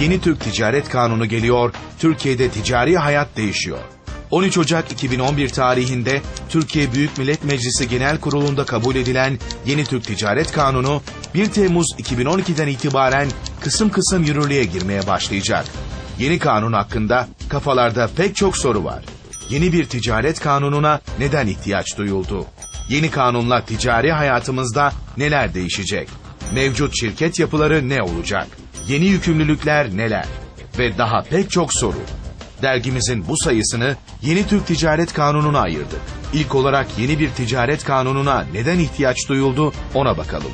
Yeni Türk Ticaret Kanunu geliyor, Türkiye'de ticari hayat değişiyor. 13 Ocak 2011 tarihinde Türkiye Büyük Millet Meclisi Genel Kurulu'nda kabul edilen Yeni Türk Ticaret Kanunu 1 Temmuz 2012'den itibaren kısım kısım yürürlüğe girmeye başlayacak. Yeni kanun hakkında kafalarda pek çok soru var. Yeni bir ticaret kanununa neden ihtiyaç duyuldu? Yeni kanunla ticari hayatımızda neler değişecek? Mevcut şirket yapıları ne olacak? Yeni yükümlülükler neler? Ve daha pek çok soru. Dergimizin bu sayısını Yeni Türk Ticaret Kanunu'na ayırdık. İlk olarak yeni bir ticaret kanununa neden ihtiyaç duyuldu ona bakalım.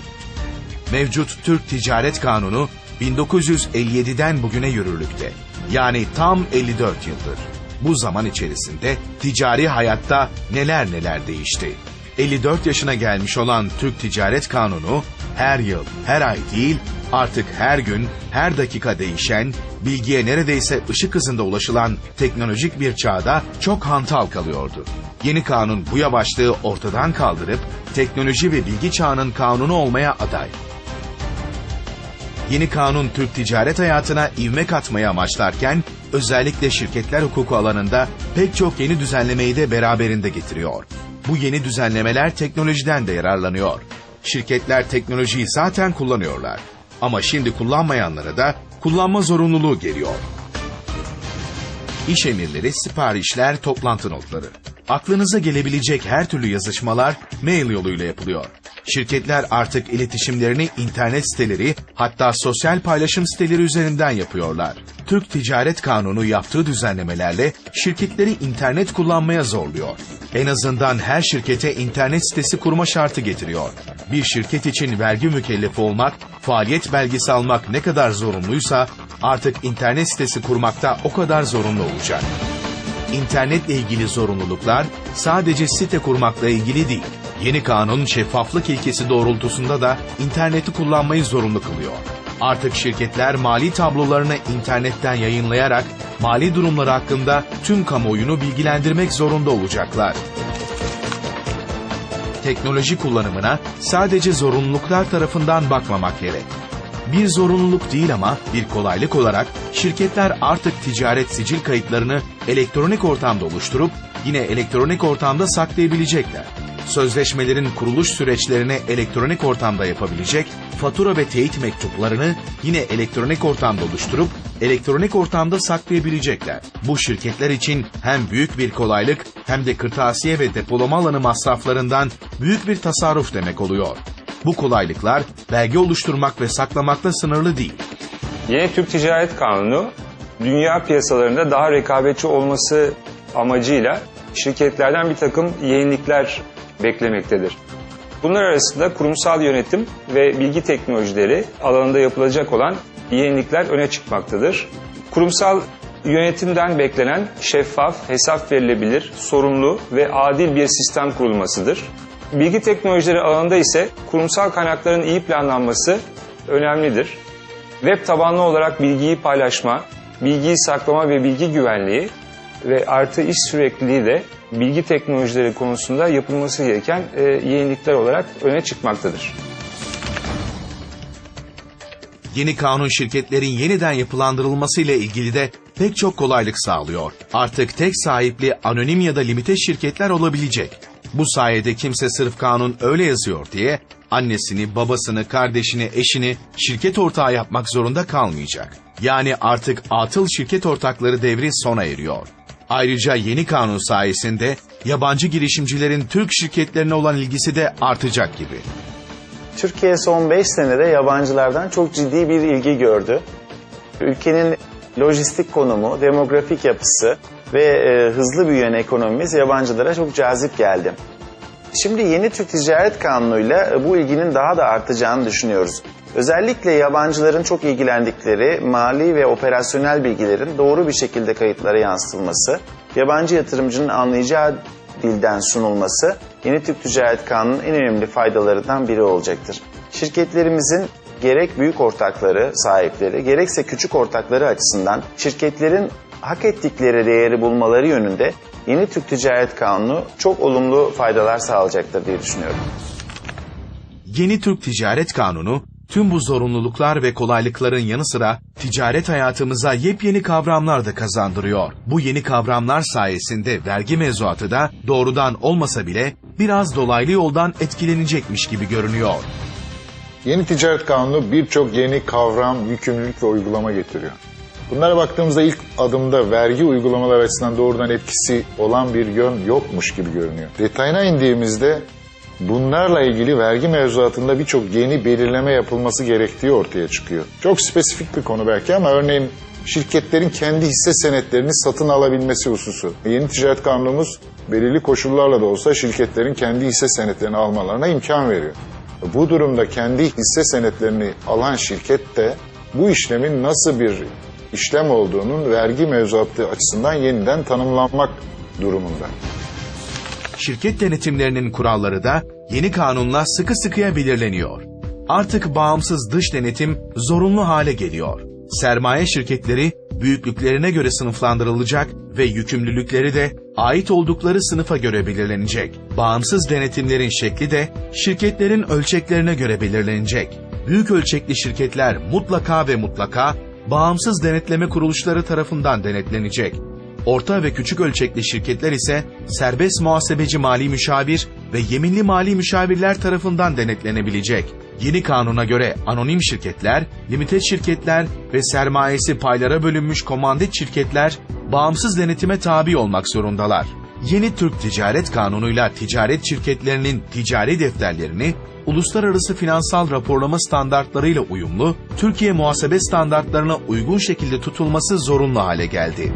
Mevcut Türk Ticaret Kanunu 1957'den bugüne yürürlükte. Yani tam 54 yıldır. Bu zaman içerisinde ticari hayatta neler neler değişti. 54 yaşına gelmiş olan Türk Ticaret Kanunu her yıl, her ay değil artık her gün, her dakika değişen, bilgiye neredeyse ışık hızında ulaşılan teknolojik bir çağda çok hantal kalıyordu. Yeni kanun bu yavaşlığı ortadan kaldırıp teknoloji ve bilgi çağının kanunu olmaya aday. Yeni kanun Türk ticaret hayatına ivme katmayı amaçlarken özellikle şirketler hukuku alanında pek çok yeni düzenlemeyi de beraberinde getiriyor. Bu yeni düzenlemeler teknolojiden de yararlanıyor. Şirketler teknolojiyi zaten kullanıyorlar. Ama şimdi kullanmayanlara da kullanma zorunluluğu geliyor. İş emirleri, siparişler, toplantı notları. Aklınıza gelebilecek her türlü yazışmalar mail yoluyla yapılıyor. Şirketler artık iletişimlerini internet siteleri hatta sosyal paylaşım siteleri üzerinden yapıyorlar. Türk Ticaret Kanunu yaptığı düzenlemelerle şirketleri internet kullanmaya zorluyor. En azından her şirkete internet sitesi kurma şartı getiriyor. Bir şirket için vergi mükellefi olmak, faaliyet belgesi almak ne kadar zorunluysa artık internet sitesi kurmakta o kadar zorunlu olacak. İnternetle ilgili zorunluluklar sadece site kurmakla ilgili değil. Yeni kanun şeffaflık ilkesi doğrultusunda da interneti kullanmayı zorunlu kılıyor. Artık şirketler mali tablolarını internetten yayınlayarak mali durumları hakkında tüm kamuoyunu bilgilendirmek zorunda olacaklar. Teknoloji kullanımına sadece zorunluluklar tarafından bakmamak gerek. Bir zorunluluk değil ama bir kolaylık olarak şirketler artık ticaret sicil kayıtlarını elektronik ortamda oluşturup yine elektronik ortamda saklayabilecekler. Sözleşmelerin kuruluş süreçlerini elektronik ortamda yapabilecek, fatura ve teyit mektuplarını yine elektronik ortamda oluşturup elektronik ortamda saklayabilecekler. Bu şirketler için hem büyük bir kolaylık hem de kırtasiye ve depolama alanı masraflarından büyük bir tasarruf demek oluyor. Bu kolaylıklar belge oluşturmak ve saklamakla sınırlı değil. Yeni Türk Ticaret Kanunu dünya piyasalarında daha rekabetçi olması amacıyla şirketlerden bir takım yenilikler beklemektedir. Bunlar arasında kurumsal yönetim ve bilgi teknolojileri alanında yapılacak olan yenilikler öne çıkmaktadır. Kurumsal yönetimden beklenen şeffaf, hesap verilebilir, sorumlu ve adil bir sistem kurulmasıdır. Bilgi teknolojileri alanında ise kurumsal kaynakların iyi planlanması önemlidir. Web tabanlı olarak bilgiyi paylaşma, bilgiyi saklama ve bilgi güvenliği ve artı iş sürekliliği de bilgi teknolojileri konusunda yapılması gereken e, yenilikler olarak öne çıkmaktadır. Yeni kanun şirketlerin yeniden yapılandırılması ile ilgili de pek çok kolaylık sağlıyor. Artık tek sahipli anonim ya da limite şirketler olabilecek. Bu sayede kimse sırf kanun öyle yazıyor diye annesini, babasını, kardeşini, eşini şirket ortağı yapmak zorunda kalmayacak. Yani artık atıl şirket ortakları devri sona eriyor. Ayrıca yeni kanun sayesinde yabancı girişimcilerin Türk şirketlerine olan ilgisi de artacak gibi. Türkiye son 5 senede yabancılardan çok ciddi bir ilgi gördü. Ülkenin lojistik konumu, demografik yapısı ve e, hızlı büyüyen ekonomimiz yabancılara çok cazip geldi. Şimdi yeni Türk Ticaret Kanunu'yla e, bu ilginin daha da artacağını düşünüyoruz. Özellikle yabancıların çok ilgilendikleri mali ve operasyonel bilgilerin doğru bir şekilde kayıtlara yansıtılması, yabancı yatırımcının anlayacağı dilden sunulması yeni Türk Ticaret Kanunu'nun en önemli faydalarından biri olacaktır. Şirketlerimizin gerek büyük ortakları, sahipleri, gerekse küçük ortakları açısından şirketlerin hak ettikleri değeri bulmaları yönünde yeni Türk Ticaret Kanunu çok olumlu faydalar sağlayacaktır diye düşünüyorum. Yeni Türk Ticaret Kanunu Tüm bu zorunluluklar ve kolaylıkların yanı sıra ticaret hayatımıza yepyeni kavramlar da kazandırıyor. Bu yeni kavramlar sayesinde vergi mevzuatı da doğrudan olmasa bile biraz dolaylı yoldan etkilenecekmiş gibi görünüyor. Yeni ticaret kanunu birçok yeni kavram, yükümlülük ve uygulama getiriyor. Bunlara baktığımızda ilk adımda vergi uygulamalar açısından doğrudan etkisi olan bir yön yokmuş gibi görünüyor. Detayına indiğimizde bunlarla ilgili vergi mevzuatında birçok yeni belirleme yapılması gerektiği ortaya çıkıyor. Çok spesifik bir konu belki ama örneğin şirketlerin kendi hisse senetlerini satın alabilmesi hususu. Yeni ticaret kanunumuz belirli koşullarla da olsa şirketlerin kendi hisse senetlerini almalarına imkan veriyor. Bu durumda kendi hisse senetlerini alan şirket de bu işlemin nasıl bir işlem olduğunun vergi mevzuatı açısından yeniden tanımlanmak durumunda. Şirket denetimlerinin kuralları da yeni kanunla sıkı sıkıya belirleniyor. Artık bağımsız dış denetim zorunlu hale geliyor. Sermaye şirketleri büyüklüklerine göre sınıflandırılacak ve yükümlülükleri de ait oldukları sınıfa göre belirlenecek. Bağımsız denetimlerin şekli de şirketlerin ölçeklerine göre belirlenecek. Büyük ölçekli şirketler mutlaka ve mutlaka bağımsız denetleme kuruluşları tarafından denetlenecek. Orta ve küçük ölçekli şirketler ise serbest muhasebeci mali müşavir ve yeminli mali müşavirler tarafından denetlenebilecek. Yeni kanuna göre anonim şirketler, limited şirketler ve sermayesi paylara bölünmüş komandit şirketler bağımsız denetime tabi olmak zorundalar. Yeni Türk Ticaret Kanunu'yla ticaret şirketlerinin ticari defterlerini uluslararası finansal raporlama standartlarıyla uyumlu, Türkiye muhasebe standartlarına uygun şekilde tutulması zorunlu hale geldi.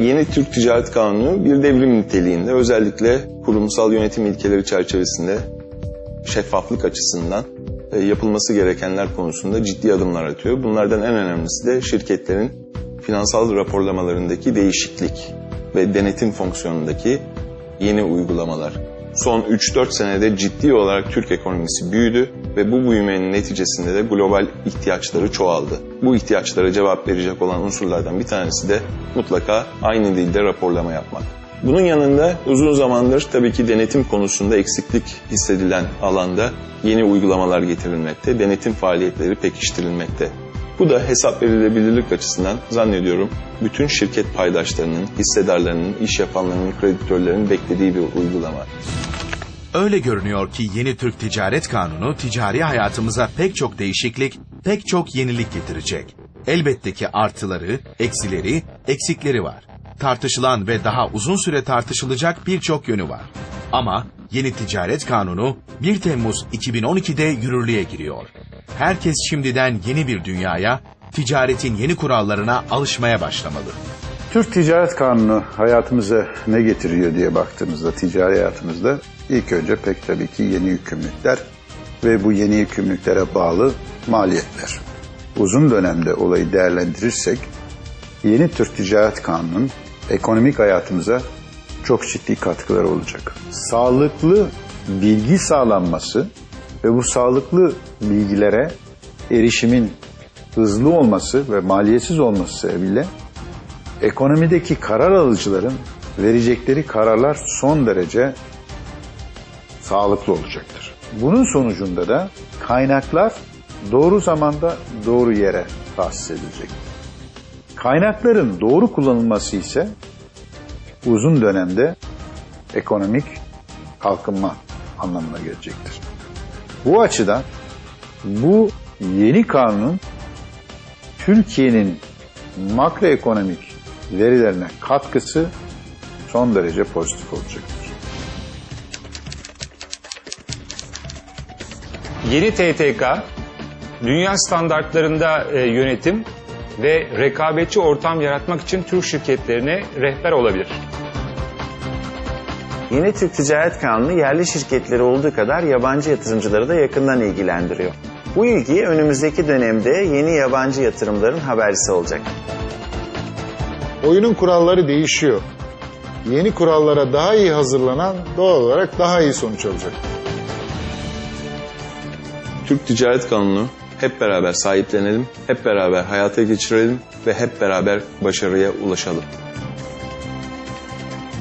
Yeni Türk Ticaret Kanunu bir devrim niteliğinde özellikle kurumsal yönetim ilkeleri çerçevesinde şeffaflık açısından e, yapılması gerekenler konusunda ciddi adımlar atıyor. Bunlardan en önemlisi de şirketlerin finansal raporlamalarındaki değişiklik ve denetim fonksiyonundaki yeni uygulamalar. Son 3-4 senede ciddi olarak Türk ekonomisi büyüdü ve bu büyümenin neticesinde de global ihtiyaçları çoğaldı. Bu ihtiyaçlara cevap verecek olan unsurlardan bir tanesi de mutlaka aynı dilde raporlama yapmak. Bunun yanında uzun zamandır tabii ki denetim konusunda eksiklik hissedilen alanda yeni uygulamalar getirilmekte, denetim faaliyetleri pekiştirilmekte. Bu da hesap verilebilirlik açısından zannediyorum bütün şirket paydaşlarının, hissedarlarının, iş yapanlarının, kreditörlerin beklediği bir uygulama. Öyle görünüyor ki yeni Türk Ticaret Kanunu ticari hayatımıza pek çok değişiklik, pek çok yenilik getirecek. Elbette ki artıları, eksileri, eksikleri var. Tartışılan ve daha uzun süre tartışılacak birçok yönü var. Ama yeni ticaret kanunu 1 Temmuz 2012'de yürürlüğe giriyor. Herkes şimdiden yeni bir dünyaya, ticaretin yeni kurallarına alışmaya başlamalı. Türk Ticaret Kanunu hayatımıza ne getiriyor diye baktığımızda ticari hayatımızda ilk önce pek tabii ki yeni yükümlülükler ve bu yeni yükümlülüklere bağlı maliyetler. Uzun dönemde olayı değerlendirirsek yeni Türk Ticaret Kanunu'nun ekonomik hayatımıza çok ciddi katkıları olacak. Sağlıklı bilgi sağlanması ve bu sağlıklı bilgilere erişimin hızlı olması ve maliyetsiz olması sebebiyle ekonomideki karar alıcıların verecekleri kararlar son derece sağlıklı olacaktır. Bunun sonucunda da kaynaklar doğru zamanda doğru yere tahsis edilecek. Kaynakların doğru kullanılması ise uzun dönemde ekonomik kalkınma anlamına gelecektir. Bu açıdan bu yeni kanunun Türkiye'nin makroekonomik verilerine katkısı son derece pozitif olacaktır. Yeni TTK, dünya standartlarında e, yönetim ve rekabetçi ortam yaratmak için Türk şirketlerine rehber olabilir. Yeni Türk Ticaret Kanunu yerli şirketleri olduğu kadar yabancı yatırımcıları da yakından ilgilendiriyor. Bu ilgi önümüzdeki dönemde yeni yabancı yatırımların habercisi olacak. Oyunun kuralları değişiyor. Yeni kurallara daha iyi hazırlanan doğal olarak daha iyi sonuç alacak. Türk Ticaret Kanunu hep beraber sahiplenelim, hep beraber hayata geçirelim ve hep beraber başarıya ulaşalım.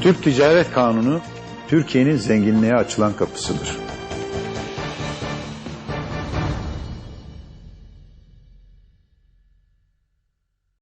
Türk Ticaret Kanunu Türkiye'nin zenginliğe açılan kapısıdır.